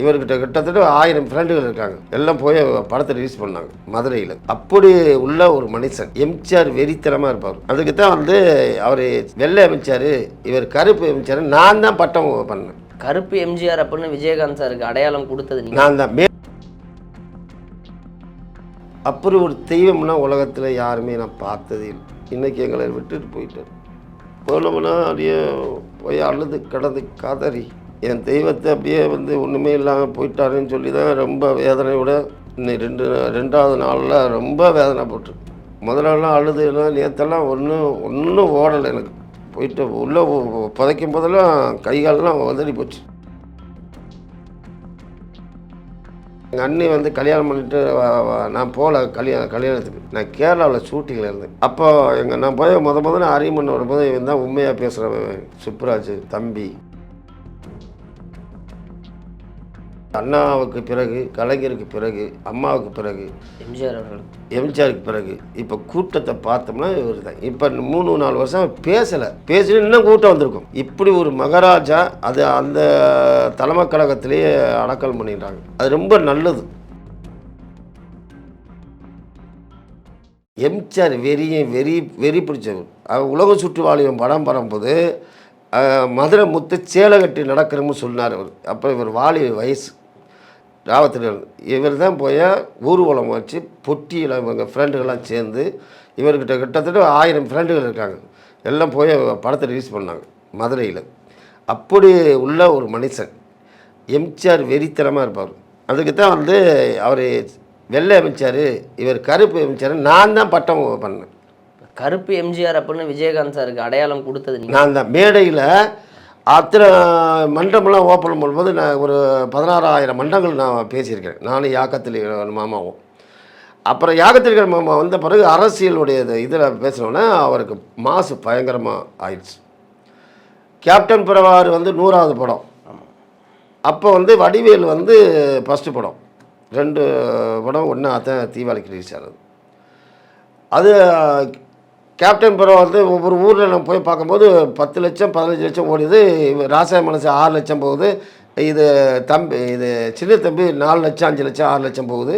இவர்கிட்ட கிட்டத்தட்ட ஆயிரம் ஃப்ரெண்டுகள் இருக்காங்க. எல்லாம் போய் படத்தை ரிலீஸ் பண்ணாங்க மதுரையில். அப்படி உள்ள ஒரு மனுஷன் எம்ஜிஆர் வெறித்தனமாக இருப்பார். அதுக்கு தான் வந்து அவர் வெள்ளை அமைச்சார் இவர் கருப்பு அமைச்சார் நான் தான் பட்டம் பண்ணேன். கருப்பு எம்ஜிஆர் அப்படின்னு விஜயகாந்த் சாருக்கு அடையாளம் கொடுத்தது நான் தான். மே அப்படி ஒரு தெய்வம்னா உலகத்தில் யாருமே நான் பார்த்ததே இல்லை. இன்னைக்கு எங்களை விட்டுட்டு போயிட்டார். போனோம்னா அப்படியே போய் அழுது கடந்து காதறி. என் தெய்வத்தை அப்படியே வந்து ஒன்றுமே இல்லாமல் போயிட்டாருன்னு சொல்லி தான் ரொம்ப வேதனையோட இன்னைக்கு ரெண்டு ரெண்டாவது நாளில் ரொம்ப வேதனை போட்டு. முதலெல்லாம் அழுதுனா நேற்றெல்லாம் ஒன்றும் ஒன்றும் ஓடலை எனக்கு. போயிட்டு உள்ளே புதைக்கும் போதெல்லாம் கை காலெல்லாம் உதறி போச்சு. எங்கள் அண்ணி வந்து கல்யாணம் பண்ணிட்டு நான் போகல கல்யாணம் கல்யாணத்துக்கு. நான் கேரளாவில் ஷூட்டிங்கில் இருந்தேன். அப்போ எங்கள் நான் போய் முத முதல்ல அரியமன் வரும்போது இவன் தான் உண்மையாக பேசுகிறவன் சுப்ராஜ் தம்பி. அண்ணாவுக்கு பிறகு கலைஞருக்கு பிறகு அம்மாவுக்கு பிறகு எம்ஜிஆர் எம்ஜிஆருக்கு பிறகு இப்போ கூட்டத்தை பார்த்தோம்னா இவர் தான் இப்போ மூணு நாலு வருஷம் பேசலை. பேசி இன்னும் கூட்டம் வந்திருக்கும். இப்படி ஒரு மகாராஜா அது அந்த தலைமை கழகத்திலேயே அடக்கல் பண்ணிடுறாங்க. அது ரொம்ப நல்லது. எம்ஜிஆர் வெறியை வெறி வெறி பிடிச்சவர். அவர் உலக சுற்றுவாளியம் படம் பரம்போது அஹ், மதுரை முத்து சேலை கட்டி நடக்கிறோம்னு சொன்னார் அவர். அப்போ இவர் வாலி வயசு. ராவத்தில் இவர் தான் போய் ஊர்வலம் வச்சு பொட்டியில் இவங்க ஃப்ரெண்டுகள்லாம் சேர்ந்து இவர்கிட்ட கிட்டத்தட்ட ஆயிரம் ஃப்ரெண்டுகள் இருக்காங்க. எல்லாம் போய் படத்தை ரிலீஸ் பண்ணாங்க மதுரையில். அப்படி உள்ள ஒரு மனுஷன் எம்ஜிஆர் வெறித்தனமாக இருப்பார். அதுக்கு தான் வந்து அவர் வெள்ளை அமைச்சார் இவர் கருப்பு அமைச்சார் நான் தான் பட்டம் பண்ணேன். கருப்பு எம்ஜிஆர் அப்படின்னு விஜயகாந்த் சாருக்கு அடையாளம் கொடுத்தது நான் தான். மேடையில் அத்தனை மண்டபம்லாம் ஓப்பன் பண்ணும்போது நான் ஒரு பதினாறாயிரம் மண்டங்கள் நான் பேசியிருக்கிறேன். நானும் யாக்கத்தில் மாமாவும். அப்புறம் யாகத்திரிகர் மாமா வந்த பிறகு அரசியலுடைய இதில் பேசினோன்னே அவருக்கு மாசு பயங்கரமாக ஆயிடுச்சு. கேப்டன் பிரவார் வந்து நூறாவது படம். அப்போ வந்து வடிவேல் வந்து ஃபஸ்ட்டு படம். ரெண்டு படம் ஒன்றா தான் தீபாவளிக்கு ரிலீஸ் ஆனது. அது கேப்டன் படம் வந்து ஒவ்வொரு ஊரில் நம்ம போய் பார்க்கும்போது பத்து லட்சம் பதினஞ்சு லட்சம் ஓடிது ராசாய மனசு ஆறு லட்சம் போகுது. இது தம்பி இது சின்ன தம்பி நாலு லட்சம் அஞ்சு லட்சம் ஆறு லட்சம் போகுது.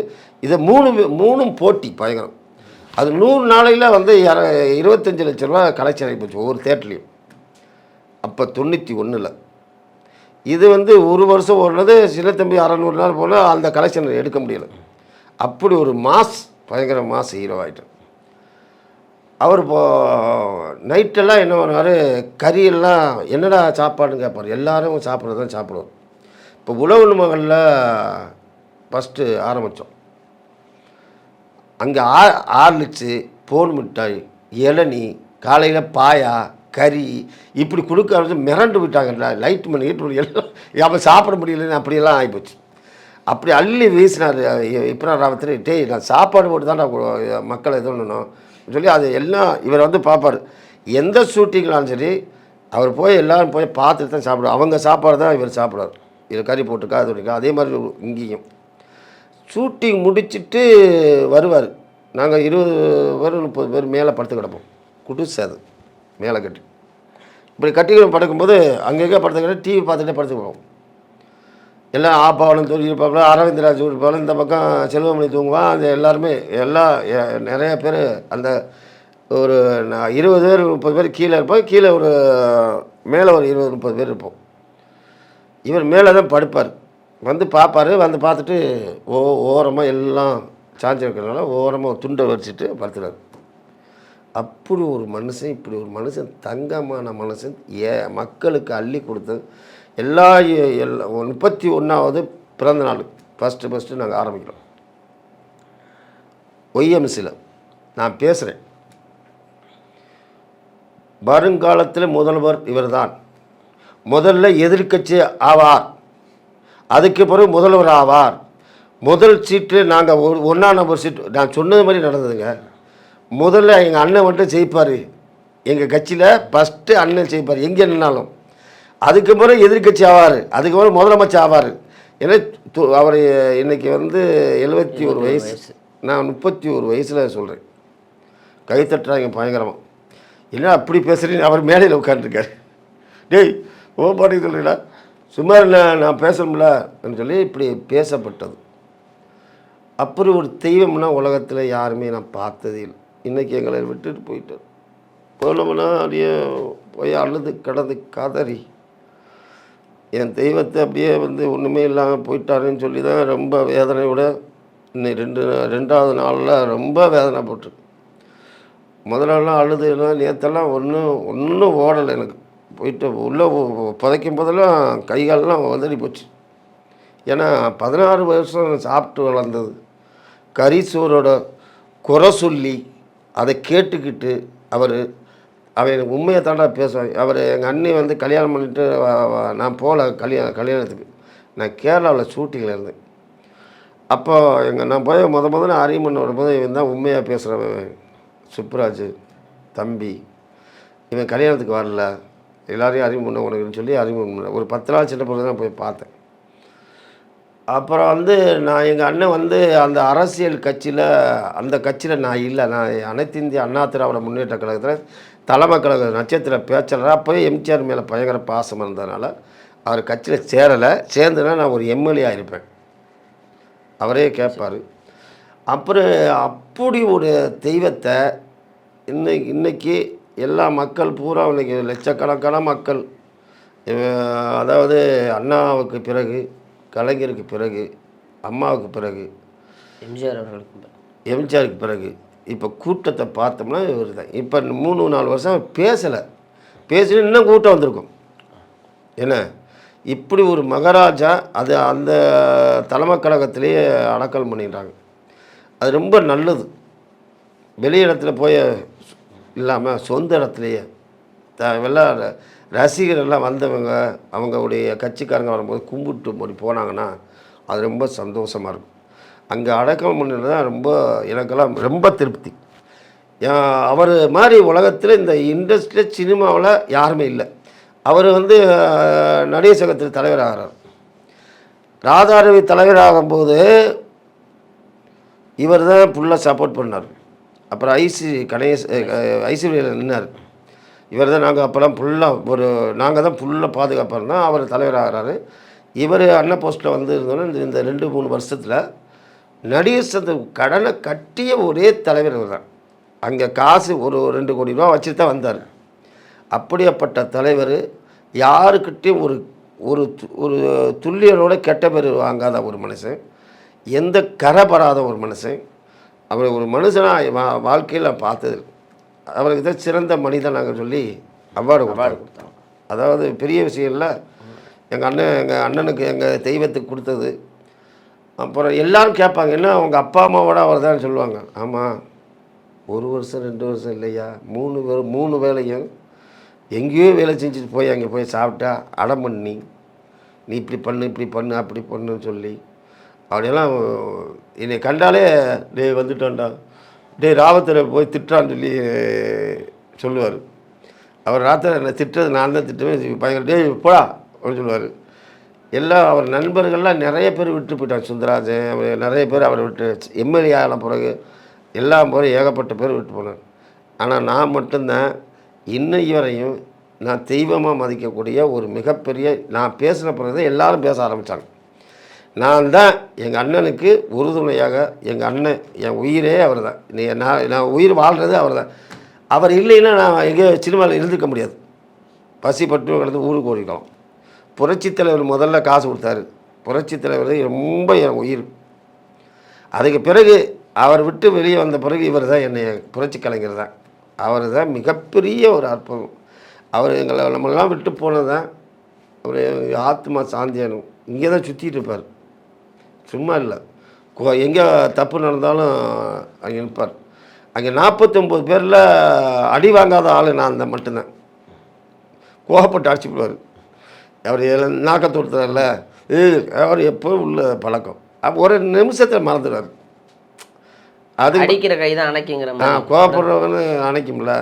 இது மூணு மூணும் போட்டி பயங்கரம். அது நூறு நாளையில் வந்து இர இருபத்தஞ்சி லட்ச ரூபா கலெக்ஷன் ஆகி போச்சு ஒவ்வொரு தேட்டர்லேயும். அப்போ தொண்ணூற்றி ஒன்றில் இது வந்து ஒரு வருஷம் ஓடுனது சின்ன தம்பி அறநூறு நாள் போல் அந்த கலெக்ஷன் எடுக்க முடியல. அப்படி ஒரு மாஸ் பயங்கர மாஸ் ஹீரோ ஆகிட்டேன் அவர் இப்போ நைட்டெல்லாம் என்ன பண்ணுவார்? கறியெல்லாம் என்னடா சாப்பாடுன்னு கேட்பார். எல்லாரும் சாப்பிட்றது தான் சாப்பிடுவோம் இப்போ உழவு மகளில் ஃபஸ்ட்டு ஆரம்பித்தோம் அங்கே ஆ ஆர்லிச்சு போன் மிட்டாய் இளநி காலையில் பாயா கறி இப்படி கொடுக்க ஆரம்பிச்சு மிரண்டு விட்டாங்க லைட் மணி எல்லாம் அப்போ சாப்பிட முடியலன்னு அப்படியெல்லாம் ஆகிப்போச்சு அப்படி அள்ளி வீசினார் இப்போ ராவத்தில் டேய் நான் சாப்பாடு போட்டு தான் மக்கள் இது பண்ணணும். சொல்லி அது எல்லாம் இவர் வந்து பார்ப்பார். எந்த ஷூட்டிங்னாலும் சரி அவர் போய் எல்லோரும் போய் பார்த்துட்டு தான் சாப்பிடுவார். அவங்க சாப்பாடு தான் இவர் சாப்பிடுவார். இது கறி போட்டுக்கா அது இருக்கா அதே மாதிரி இங்கேயும். ஷூட்டிங் முடிச்சுட்டு வருவார். நாங்கள் இருபது பேர் முப்பது பேர் மேலே படுத்து கிடப்போம். குடிசை அது மேலே கட்டி. இப்படி கட்டி படுக்கும்போது அங்கங்கே படுத்து கிட்ட டிவி பார்த்துட்டே படுத்துக்குவோம் எல்லாம் ஆப்பாவளம் தூங்கி இருப்பாப்புல அரவிந்தராஜ் இருப்பாப்புல இந்த பக்கம் செல்வமணி தூங்குவான். அந்த எல்லாருமே எல்லா நிறைய பேர் அந்த ஒரு நான் இருபது பேர் முப்பது பேர் கீழே இருப்போம். கீழே ஒரு மேலே ஒரு இருபது முப்பது பேர் இருப்போம். இவர் மேலே தான் படுப்பார். வந்து பார்ப்பாரு. வந்து பார்த்துட்டு ஓ ஓரமாக எல்லாம் சாஞ்சி இருக்கிறதுனால ஓரமாக ஒரு துண்டை வச்சுட்டு படுத்துறாரு. அப்படி ஒரு மனுஷன் இப்படி ஒரு மனுஷன் தங்கமான மனுஷன் ஏ மக்களுக்கு அள்ளி கொடுத்தது. எல்லா எல்லா முப்பத்தி ஒன்றாவது பிறந்த நாள். ஃபஸ்ட்டு ஃபஸ்ட்டு நாங்கள் ஆரம்பிக்கிறோம். ஒய்எம்சியில் நான் பேசுகிறேன் வருங்காலத்தில் முதல்வர் இவர்தான். முதல்ல எதிர்க்கட்சி ஆவார். அதுக்கு பிறகு முதல்வர் ஆவார். முதல் சீட்டு நாங்கள் ஒரு ஒன்றா நம்பர் சீட்டு நான் சொன்னது மாதிரி நடந்ததுங்க. முதல்ல எங்கள் அண்ணன் மட்டும் ஜெயிப்பார். எங்கள் கட்சியில் ஃபஸ்ட்டு அண்ணன் ஜெயிப்பார். எங்கே நின்னாலும். அதுக்கு பிறகு எதிர்க்கட்சி ஆவார். அதுக்கு பிறகு முதலமைச்சர் ஆவார். ஏன்னா அவர் இன்னைக்கு வந்து எழுபத்தி ஒரு வயசு. நான் முப்பத்தி ஒரு வயசில் சொல்கிறேன் கை தட்டுறாங்க பயங்கரமாக என்ன அப்படி பேசுகிறீங்க அவர் மேடையில் உட்காந்துருக்காரு டேய் ஓ பாட்டுக்கு சொல்கிறீங்களா சும்மா இல்லை நான் பேசணும்ல சொல்லி இப்படி பேசப்பட்டது. அப்படி ஒரு தெய்வம்னா உலகத்தில் யாருமே நான் பார்த்ததே இல்லை. இன்றைக்கி எங்களை விட்டுட்டு போயிட்டார். போனோம்னா அப்படியே போய் அழுது கடந்து கதறி. என் தெய்வத்தை அப்படியே வந்து ஒன்றுமே இல்லாமல் போயிட்டாருன்னு சொல்லி தான் ரொம்ப வேதனையோட இன்னும் ரெண்டு ரெண்டாவது நாளில் ரொம்ப வேதனை போட்டு முதலாளெலாம் நாள்லாம் அழுதுலாம் நேற்றெல்லாம் ஒன்றும் ஒன்றும் ஓடலை எனக்கு. போயிட்டு உள்ளே புதைக்கும் போதெல்லாம் கை காலெல்லாம் உதறி போச்சு. ஏன்னா பதினாறு வருஷம் சாப்பிட்டு வளர்ந்தது. கரிசூரோட குறை சொல்லி அதை கேட்டுக்கிட்டு அவர் அவர் எனக்கு உண்மையை தாண்டா பேசுவாங்க அவர் எங்கள் அண்ணி வந்து கல்யாணம் பண்ணிட்டு நான் போகல கல்யாணம் கல்யாணத்துக்கு. நான் கேரளாவில் ஷூட்டிங்கில் இருந்தேன். அப்போ எங்கள் நான் போய் முத முதல்ல அறிமுகம் வரும்போது இவன் தான் உண்மையாக பேசுகிறவன் சுப்ராஜ் தம்பி இவன் கல்யாணத்துக்கு வரல. எல்லாரையும் அறிமுகம் பண்ண உனக்குன்னு சொல்லி அறிமுகம் பண்ண ஒரு பத்து நாள் சின்ன பொழுது தான் போய் பார்த்தேன். அப்புறம் வந்து நான் எங்கள் அண்ணன் வந்து அந்த அரசியல் கட்சியில் அந்த கட்சியில் நான் இல்லை. நான் அனைத்து இந்திய அண்ணா திராவிட முன்னேற்ற கழகத்தில் தலைமை கழக நட்சத்திர பேச்சாளராக அப்போயே எம்ஜிஆர் மேலே பயங்கர பாசம் இருந்ததுனால அவர் கட்சியில் சேரலை. சேர்ந்துனா நான் ஒரு எம்எல்ஏ ஆகிருப்பேன் அவரே கேட்பார் அப்புறம் அப்படி ஒரு தெய்வத்தை இன்னைக்கு இன்றைக்கி எல்லா மக்கள் பூரா இன்னைக்கு லட்சக்கணக்கான மக்கள் அதாவது அண்ணாவுக்கு பிறகு கலைஞருக்கு பிறகு அம்மாவுக்கு பிறகு எம்ஜிஆர் அவர்களுக்கு எம்ஜிஆருக்கு பிறகு இப்போ கூட்டத்தை பார்த்தோம்னா இவர் தான் இப்போ மூணு நாலு வருஷம் பேசலை. பேசி இன்னும் கூட்டம் வந்திருக்கும். என்ன? இப்படி ஒரு மகாராஜா அது அந்த தலைமை கழகத்திலேயே அடக்கல் பண்ணிடுறாங்க. அது ரொம்ப நல்லது. வெளி இடத்துல போய் இல்லாமல் சொந்த இடத்துலையே த எல்லாம் ரசிகர்கள்லாம் வந்தவங்க அவங்களுடைய கட்சிக்காரங்க வரும்போது கும்பிட்டு மொழி போனாங்கன்னா அது ரொம்ப சந்தோஷமாக இருக்கும். அங்கே அடக்கம் பண்ணது தான் ரொம்ப எனக்கெல்லாம் ரொம்ப திருப்தி. அவர் மாதிரி உலகத்தில் இந்த இண்டஸ்ட்ரியில் சினிமாவில் யாருமே இல்லை. அவர் வந்து நடிகர் சங்கத்தில் தலைவராகிறார் ராதாரவி தலைவராகும்போது இவர் தான் ஃபுல்லாக சப்போர்ட் பண்ணார். அப்புறம் ஐசி கணேஷ் ஐசிபியில் நின்னார். இவர் தான் நாங்கள் அப்போல்லாம் ஃபுல்லாக ஒரு நாங்கள் தான் ஃபுல்லாக பாதுகாப்பாருனா அவர் தலைவராகிறாரு. இவர் அண்ணா போஸ்ட்டில் வந்து இருந்தோன்னே இந்த இந்த ரெண்டு மூணு வருஷத்தில் நடிகர் சந்த கடனை கட்டிய ஒரே தலைவர் தான். அங்கே காசு ஒரு ரெண்டு கோடி ரூபா வச்சுட்டு தான் வந்தார். அப்படியாப்பட்ட தலைவர் யாருக்கிட்டையும் ஒரு ஒரு து- ஒரு துல்லியனோட கெட்ட பேர் வாங்காத ஒரு மனுஷன். எந்த கரை பராத ஒரு மனுஷன். அவர் ஒரு மனுஷனாக வா வாழ்க்கையில் பார்த்தது அவருக்கு தான் சிறந்த மனிதனாக சொல்லி அவார்டு அவார்டு கொடுத்தாங்க. அதாவது பெரிய விஷயம் இல்லை எங்கள் அண்ணன் எங்கள் அண்ணனுக்கு எங்கள் தெய்வத்துக்கு கொடுத்தது. அப்புறம் எல்லாரும் கேட்பாங்க என்ன அவங்க அப்பா அம்மாவோட அவர் தான் சொல்லுவாங்க. ஆமாம் ஒரு வருஷம் ரெண்டு வருஷம் இல்லையா? மூணு வேறு மூணு வேலையும் எங்கேயோ வேலை செஞ்சுட்டு போய் அங்கே போய் சாப்பிட்டா அடம் பண்ணி நீ இப்படி பண்ணு இப்படி பண்ணு அப்படி பண்ணுன்னு சொல்லி. அப்படியெல்லாம் என்னை கண்டாலே டேய் வந்துட்டோன்டா டேய் ராவத்தில் போய் திட்டுறான்னு சொல்லி சொல்லுவார். அவர் ராத்திரி என்னை திட்டுறது நான் தான் திட்டுவேன். பயங்கர டே போடா அப்படின்னு சொல்லுவார். எல்லாம் அவர் நண்பர்கள்லாம் நிறைய பேர் விட்டு போயிட்டாங்க சுந்தராஜன் அவர் நிறைய பேர் அவரை விட்டு எம்எல்ஏ ஆன பிறகு எல்லாம் போகிற ஏகப்பட்ட பேர் விட்டு போனார். ஆனால் நான் மட்டும்தான் இன்னைக்கு வரையும் நான் தெய்வமாக மதிக்கக்கூடிய ஒரு மிகப்பெரிய நான் பேசின பிறகு தான் எல்லாரும் பேச ஆரம்பித்தாங்க நான் தான் எங்கள் அண்ணனுக்கு உறுதுணையாக எங்கள் அண்ணன் என் உயிரே அவர் தான் நீ நான் நான் உயிர் வாழ்கிறது அவர் தான் அவர் இல்லைன்னா நான் எங்கேயோ சினிமாவில் இருந்துக்க முடியாது. பசி பட்டு கிடந்து ஊருக்கு ஓடிக்கலாம் புரட்சித் தலைவர் முதல்ல காசு கொடுத்தாரு. புரட்சி தலைவர் ரொம்ப என் உயிர். அதுக்கு பிறகு அவர் விட்டு வெளியே வந்த பிறகு இவர் தான் என்னை புரட்சி கலைஞர் தான். அவர் தான் மிகப்பெரிய ஒரு அற்புதம். அவர் எங்களை நம்மளெல்லாம் விட்டு போனது தான் அவர் ஆத்மா சாந்தியானும் இங்கே தான் சுற்றிட்டு இருப்பார். சும்மா இல்லை. எங்கே தப்பு நடந்தாலும் அங்கே நிற்பார். அங்கே நாற்பத்தொம்பது பேரில் அடி வாங்காத ஆள் நான் தான் மட்டும்தான். கோவப்பட்டு அடிச்சுடுவார் அவர் நாக்கத்தோடுத்தார்ல இது அவர் எப்போவும் உள்ள பழக்கம்? அப்போ ஒரு நிமிஷத்தில் மறந்துடுவார். அது அடிக்கிற கை தான் அணைக்குங்கிற ஆ கோவப்படுறவன்னு அணைக்கும்ல.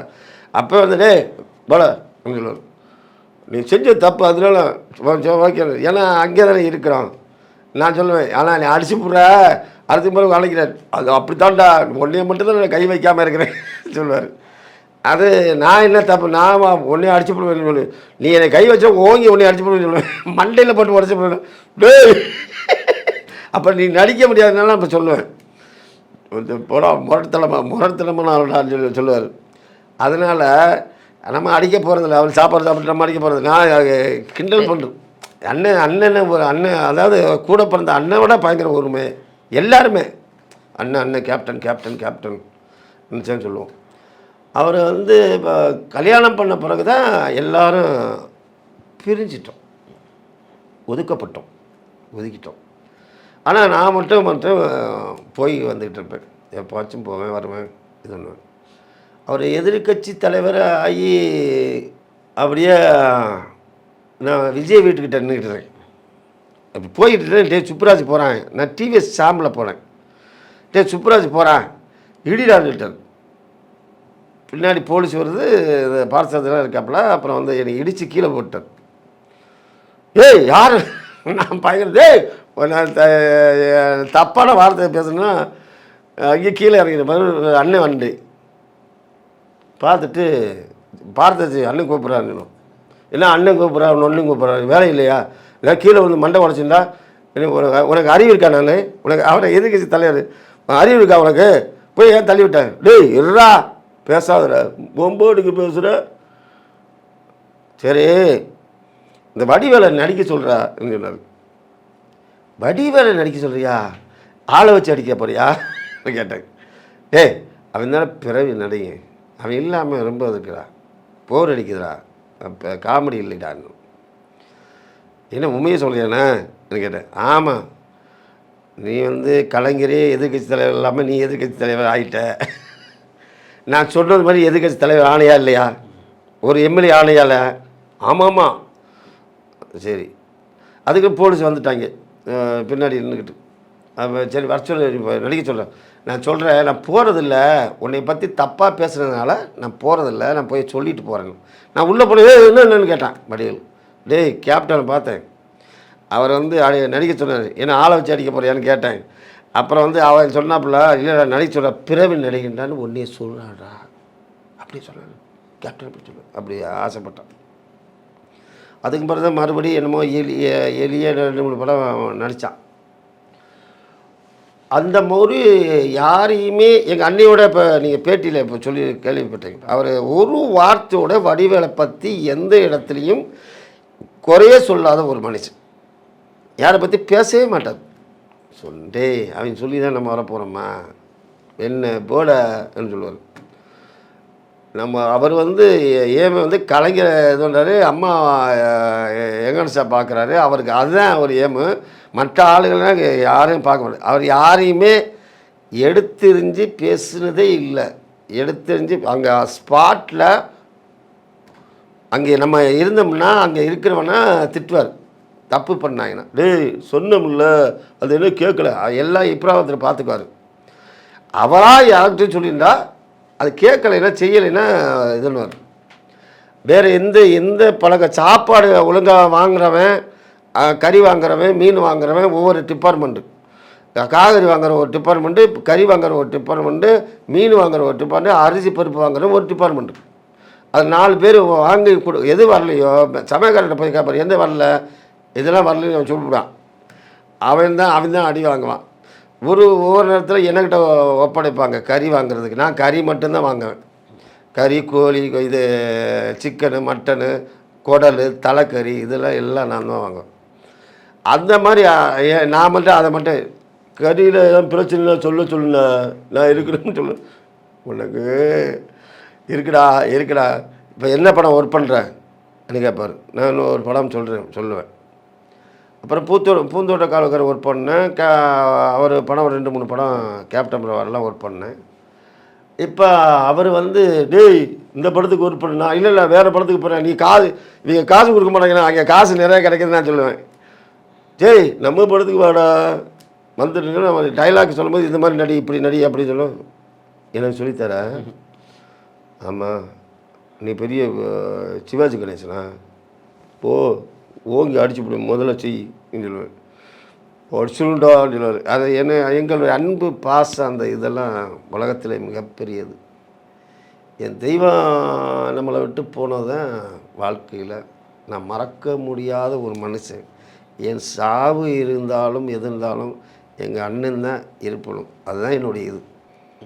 அப்போ வந்து டேய் போல சொல்லுவார். நீ செஞ்ச தப்பு அதனால ஓகே ஏன்னா அங்கே தானே இருக்கிறோம் நான் சொல்லுவேன் ஆனால் நீ அடிச்சு போடுற. அடுத்த பிறகு அழைக்கிறார். அது அப்படித்தான்டா ஒன்றைய மட்டும் தான் நான் கை வைக்காமல் இருக்கிறேன் சொல்லுவார். அது நான் என்ன தப்பு நான் உன்னை அடிச்சு போடுவேன் சொல்லு. நீ என்னை கை வச்சா ஓங்கி உன்னை அடிச்சு போடுவேன் சொல்லுவேன். மண்டையில் போட்டு உடச்சு போடுவேன். அப்போ நீ நடிக்க முடியாதுனால அப்போ சொல்லுவேன். முரட்டத்தலமா முரட்டத்தலமான ஆளுடான்னு சொல்லி சொல்லுவார். அதனால் நம்ம அடிக்க போகிறதில்ல அவர் சாப்பாடு சாப்பிட்டு நம்ம அடிக்க போகிறது நான் கிண்டல் பண்ணுறோம் அண்ணன் அண்ணன் ஒரு அண்ணன் அதாவது கூட பிறந்த அண்ணன் விட பயங்கர ஒருமை. எல்லாருமே. அண்ணன் அண்ணன் கேப்டன் கேப்டன் கேப்டன் நினச்சேன்னு சொல்லுவோம். அவர் வந்து இப்போ கல்யாணம் பண்ண பிறகு தான் எல்லோரும் பிரிஞ்சிட்டோம். ஒதுக்கப்பட்டோம். ஒதுக்கிட்டோம். ஆனால் நான் மட்டும் மட்டும் போய் வந்துக்கிட்டு இருப்பேன். எப்போச்சும் போவேன் வருவேன் இது பண்ணுவேன். அவர் எதிர்க்கட்சி தலைவர் ஆகி அப்படியே நான் விஜய் வீட்டுக்கிட்ட நின்றுக்கிட்டேன் அப்படி போய்கிட்டு இருக்கேன், டே சுப்புராஜ் போகிறேன் நான் டிவிஎஸ் சாம்பில் போனேன் டே சுப்புராஜ் போகிறேன் இடிடான்ட்டார் பின்னாடி போலீஸ் வருது பாரசாதெல்லாம் இருக்காப்புல அப்புறம் வந்து என்னை இடித்து கீழே போட்டார் ஏய் யார்? நான் பயங்கர டேய் நான் த- தப்பான வார்த்தை பேசணும்னா அங்கே கீழே இறங்கின மாதிரி அண்ணன் வண்டி. பார்த்துட்டு பார்த்தாச்சு அண்ணன் கூப்பிட்றாங்க என்ன அண்ணன் கூப்பிட்றா ஒன்றும் கூப்பிட்றா வேலை இல்லையா? இல்லை கீழே வந்து மண்டை உடச்சிருந்தா உனக்கு உனக்கு அறிவு இருக்கா நான்? உனக்கு அவனை எதிர்கட்சி தலைவர். அறிவு இருக்கா உனக்கு? போய் ஏன் தள்ளி விட்டேன் டேய் இருடா. பேசாதடா. பொம்போடுக்கு பேசுகிற சரி. இந்த வடிவேலை நடிக்க சொல்கிறா சொன்னார் வடிவேலை நடிக்க சொல்கிறியா ஆளை வச்சு அடிக்க போறியா? கேட்டேன் டேய் அவன் தானே பிறவி நடிங்க அவன் இல்லாமல் ரொம்ப இருக்கிறா போர் அடிக்குதுடா. அப்போ காமெடி இல்லைடான்னு என்ன உண்மையை சொல்றியாண்ணா கேட்டேன் ஆமாம் நீ வந்து கலைஞரே எதிர்கட்சி தலைவர் இல்லாமல் நீ எதிர்கட்சி தலைவர் ஆகிட்ட நான் சொன்னது மாதிரி எதிர்கட்சி தலைவர் ஆணையா இல்லையா? ஒரு எம்எல்ஏ ஆணையால. ஆமாம்மா. சரி. அதுக்கு போலீஸ் வந்துட்டாங்க. பின்னாடி நின்றுக்கிட்டு அப்போ சரி வர சொல்லு நடிக்க சொல்கிறேன் நான் சொல்கிறேன் நான் போகிறதில்ல உன்னை பற்றி தப்பாக பேசுகிறதுனால நான் போகிறதில்ல நான் போய் சொல்லிட்டு போகிறேன் நான் உள்ளே போனே என்னென்னு கேட்டான் வடிவேல். டேய் கேப்டனை பார்த்தேன். அவர் வந்து அடி நடிக்க சொன்னார். என்ன ஆளை வச்சு அடிக்க போறியான்னு கேட்டேன். அப்புறம் வந்து அவன் சொன்னாப்புல இல்லை நடிக்க சொல்கிற பிறவி நடிகின்றான்னு ஒன்றே சொல்கிறாடா அப்படி சொன்னான் கேப்டன் அப்படி சொல்ல அப்படி ஆசைப்பட்டான். அதுக்கு பிறகு தான் மறுபடியும் என்னமோ எலிய எலியே ரெண்டு மூணு படம் நடித்தான் அந்த மாதிரி யாரையுமே எங்கள் அண்ணியோட இப்போ நீங்கள் பேட்டியில் இப்போ சொல்லி கேள்விப்பட்டீங்க அவர் ஒரு வார்த்தையோட வடிவேலை பற்றி எந்த இடத்துலையும் குறைய சொல்லாத ஒரு மனுஷன். யாரை பற்றி பேசவே மாட்டார். சொல்லிட்டே அவன் சொல்லி தான் நம்ம வரப்போகிறோமா என்ன போடன்னு சொல்லுவார். நம்ம அவர் வந்து ஏமே வந்து கலைஞர் இது அம்மா எங்கன்சா பார்க்குறாரு அவருக்கு அதுதான் அவர் ஏமு. மற்ற ஆளுகள்லாம் யாரையும் பார்க்க முடியாது அவர் யாரையுமே எடுத்தெறிஞ்சு பேசுனதே இல்லை. எடுத்தெறிஞ்சு அங்கே ஸ்பாட்டில் அங்கே நம்ம இருந்தோம்னா அங்கே இருக்கிறவனா திட்டுவார். தப்பு பண்ணாங்கன்னா. டேய் சொன்னோம்ல அது என்ன கேட்கல எல்லாம் இப்ராபத்தில் பார்த்துக்குவார் அவராக யார்கிட்டையும் சொல்லியிருந்தா அது கேட்கலைன்னா செய்யலைன்னா இதுன்னு வேறு எந்த எந்த பழக்க சாப்பாடு ஒழுங்காக வாங்குறவன் கறி வாங்குறவன் மீன் வாங்குறவன் ஒவ்வொரு டிபார்ட்மெண்ட்டு காய்கறி வாங்குற ஒரு டிபார்ட்மெண்ட்டு கறி வாங்குற ஒரு டிபார்ட்மெண்ட்டு மீன் வாங்குற ஒரு டிபார்ட்மெண்ட் அரிசி பருப்பு வாங்குற ஒரு டிபார்ட்மெண்ட்டு அது நாலு பேர் வாங்கி கொடு எது வரலையோ சமயக்காரர்கிட்ட போய் கேட்பார் எந்த வரல? இதெல்லாம் வரலன்னு அவன் சொல்லிவிடான் அவன் தான் அவன் தான் அடி வாங்குவான். ஒரு ஒவ்வொரு நேரத்தில் என்கிட்ட ஒப்படைப்பாங்க கறி வாங்குறதுக்கு. நான் கறி மட்டும்தான் வாங்குவேன். கறி கோழி இது சிக்கனு மட்டனு குடல் தலைக்கறி இதெல்லாம் எல்லாம் நான் தான் வாங்குவேன். அந்த மாதிரி அ, நான் மட்டும் அதை மட்டும் கதியில் எதாவது பிரச்சனை சொல்ல சொல்லுண்ணா நான் இருக்கிறேன்னு சொல்லு. உனக்கு இருக்குடா இருக்குடா. இப்போ என்ன படம் ஒர்க் பண்ணுறேன் கேட்பார் நான் இன்னும் ஒரு படம் சொல்கிறேன் சொல்லுவேன். அப்புறம் பூத்தோட பூந்தோட்ட காலக்கர் ஒர்க் பண்ணேன். கே அவர் படம் ஒரு ரெண்டு மூணு படம் கேப்டன் வரலாம் ஒர்க் பண்ணேன். இப்போ அவர் வந்து டேய் இந்த படத்துக்கு ஒர்க் பண்ணா. இல்லை இல்லை வேறு படத்துக்கு போகிறேன் நீ காசு இவங்க காசு கொடுக்க மாட்டாங்கன்னா அங்கே காசு நிறையா கிடைக்குதுன்னு நான் சொல்லுவேன். டேய் நம்ம படத்துக்கு வாடா. வந்துட்டு நம்ம டைலாக் சொல்லும்போது இந்த மாதிரி நடி இப்படி நடி அப்படி சொல்லும். எனக்கு சொல்லித்தர? ஆமாம் நீ பெரிய சிவாஜி கணேசனா? போ ஓங்கி அடிச்சு விடு முதல்ல செய் அப்படின்னு சொல்லுவேன். அடிச்சுடா சொல்லுவார். அது என்ன எங்களுடைய அன்பு பாசம் அந்த இதெல்லாம் உலகத்தில் மிகப்பெரியது. என் தெய்வம் நம்மளை விட்டு போனதுதான் வாழ்க்கையில். நான் மறக்க முடியாத ஒரு மனுஷன். என் சாவு இருந்தாலும் எது இருந்தாலும் எங்கள் அண்ணன் தான் இருப்பணும். அதுதான் என்னுடைய இது.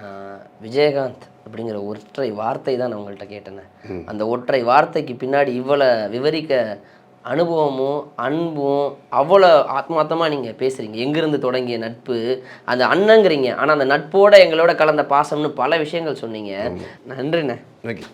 நான் விஜயகாந்த் அப்படிங்கிற ஒற்றை வார்த்தை தான் நான் உங்கள்கிட்ட கேட்டேனே. அந்த ஒற்றை வார்த்தைக்கு பின்னாடி இவ்வளோ விவரிக்க அனுபவமும் அன்பும் அவ்வளோ ஆத்மார்த்தமாக நீங்கள் பேசுகிறீங்க எங்கேருந்து தொடங்கிய நட்பு அந்த அண்ணங்கிறீங்க. ஆனால் அந்த நட்போட எங்களோட கலந்த பாசம்னு பல விஷயங்கள் சொன்னீங்க. நன்றிண்ணே. ஓகே